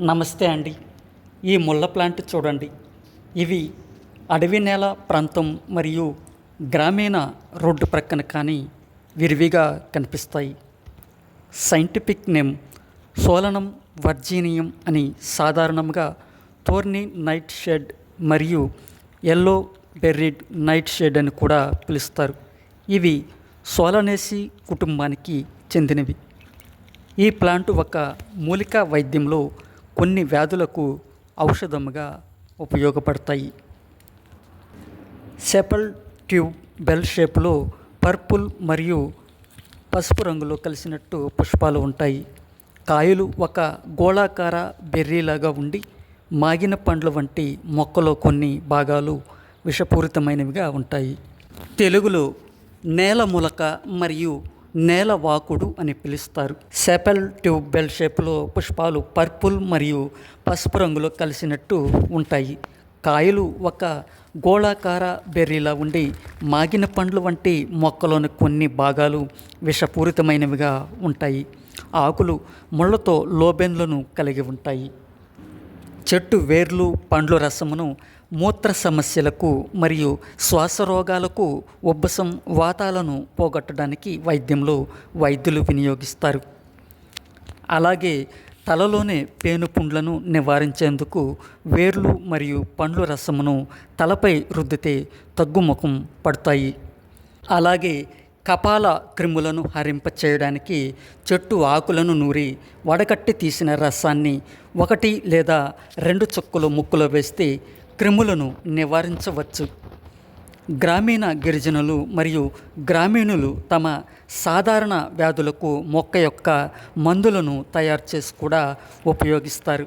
నమస్తే అండి. ఈ ముళ్ళ ప్లాంట్ చూడండి. ఇవి అడవి నేల ప్రాంతం మరియు గ్రామీణ రోడ్డు ప్రక్కన కానీ విరివిగా కనిపిస్తాయి. సైంటిఫిక్ నేమ్ సోలనం వర్జీనియం అని సాధారణంగా తోర్ని నైట్ షెడ్ మరియు ఎల్లో బెర్రీడ్ నైట్ షెడ్ అని కూడా పిలుస్తారు. ఇవి సోలనేసి కుటుంబానికి చెందినవి. ఈ ప్లాంట్ ఒక మూలికా వైద్యంలో కొన్ని వ్యాధులకు ఔషధముగా ఉపయోగపడతాయి. సెపల్ ట్యూబ్ బెల్ షేప్లో పర్పుల్ మరియు పసుపు రంగులో కలిసినట్టు పుష్పాలు ఉంటాయి. కాయలు ఒక గోళాకార బెర్రీలాగా ఉండి మాగిన పండ్ల వంటి మొక్కలో కొన్ని భాగాలు విషపూరితమైనవిగా ఉంటాయి. తెలుగులో నేల ములక మరియు నేల వాకుడు అని పిలుస్తారు. సెపల్ ట్యూబ్ బెల్ షేప్లో పుష్పాలు పర్పుల్ మరియు పసుపు రంగులో కలిసినట్టు ఉంటాయి. కాయలు ఒక గోళాకార బెర్రీలా ఉండి మాగిన పండ్లు వంటి మొక్కలోని కొన్ని భాగాలు విషపూరితమైనవిగా ఉంటాయి. ఆకులు ముళ్ళతో లోబెన్లను కలిగి ఉంటాయి. చెట్టు వేర్లు పండ్ల రసమును మూత్ర సమస్యలకు మరియు శ్వాస రోగాలకు ఉబ్బసం వాతాలను పోగొట్టడానికి వైద్యంలో వైద్యులు వినియోగిస్తారు. అలాగే తలలోనే పేనుపుండ్లను నివారించేందుకు వేర్లు మరియు పండ్ల రసమును తలపై రుద్దితే తగ్గుముఖం పడతాయి. అలాగే కపాల క్రిములను హరింపచేయడానికి చెట్టు ఆకులను నూరి వడకట్టి తీసిన రసాన్ని ఒకటి లేదా రెండు చుక్కలు ముక్కులో వేస్తే క్రిములను నివారించవచ్చు. గ్రామీణ గిరిజనులు మరియు గ్రామీణులు తమ సాధారణ వ్యాధులకు మొక్క యొక్క మందులను తయారు చేసి కూడా ఉపయోగిస్తారు.